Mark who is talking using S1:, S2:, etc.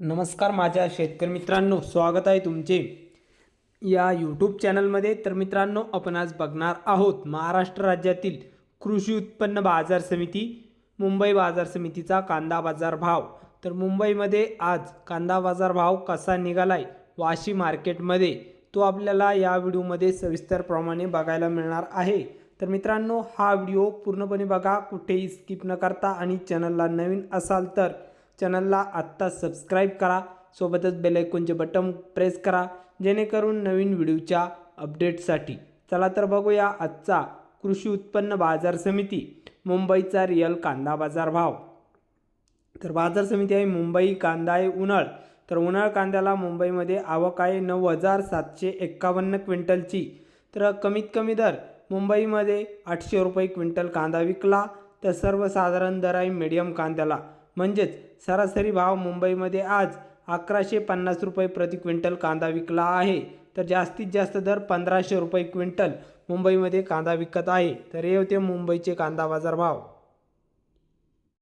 S1: नमस्कार माझ्या शेतकरी मित्रांनो स्वागत आहे तुमचे या यूट्यूब चॅनलमध्ये तर मित्रांनो आपण आज बघणार आहोत महाराष्ट्र राज्यातील कृषी उत्पन्न बाजार समिती मुंबई बाजार समितीचा कांदा बाजार भाव. तर मुंबईमध्ये आज कांदा बाजार भाव कसा निघालाय वाशी मार्केटमध्ये तो आपल्याला या व्हिडिओमध्ये सविस्तरप्रमाणे बघायला मिळणार आहे. तर मित्रांनो हा व्हिडिओ पूर्णपणे बघा कुठेही स्किप न करता आणि चॅनलला नवीन असाल तर चॅनलला आत्ता सबस्क्राईब करा. सोबतच बेलायकोनचे बटन प्रेस करा. जेणेकरून नवीन व्हिडिओच्या अपडेटसाठी चला तर बघूया आजचा कृषी उत्पन्न बाजार समिती मुंबईचा रिअल कांदा बाजार भाव. तर बाजार समिती आहे मुंबई कांदा आहे उन्हाळ. तर उन्हाळ कांद्याला मुंबईमध्ये आवक आहे नऊ हजार सातशे एक्कावन्न क्विंटलची. तर कमीत कमी दर मुंबईमध्ये आठशे रुपये क्विंटल कांदा विकला. तर सर्वसाधारण दर आहे मीडियम कांद्याला. म्हणजेच सरासरी भाव मुंबईमध्ये आज अकराशे पन्नास रुपये प्रति क्विंटल कांदा विकला आहे. तर जास्तीत जास्त दर पंधराशे रुपये क्विंटल मुंबईमध्ये कांदा विकत आहे. तर हे होते मुंबईचे कांदा बाजार भाव.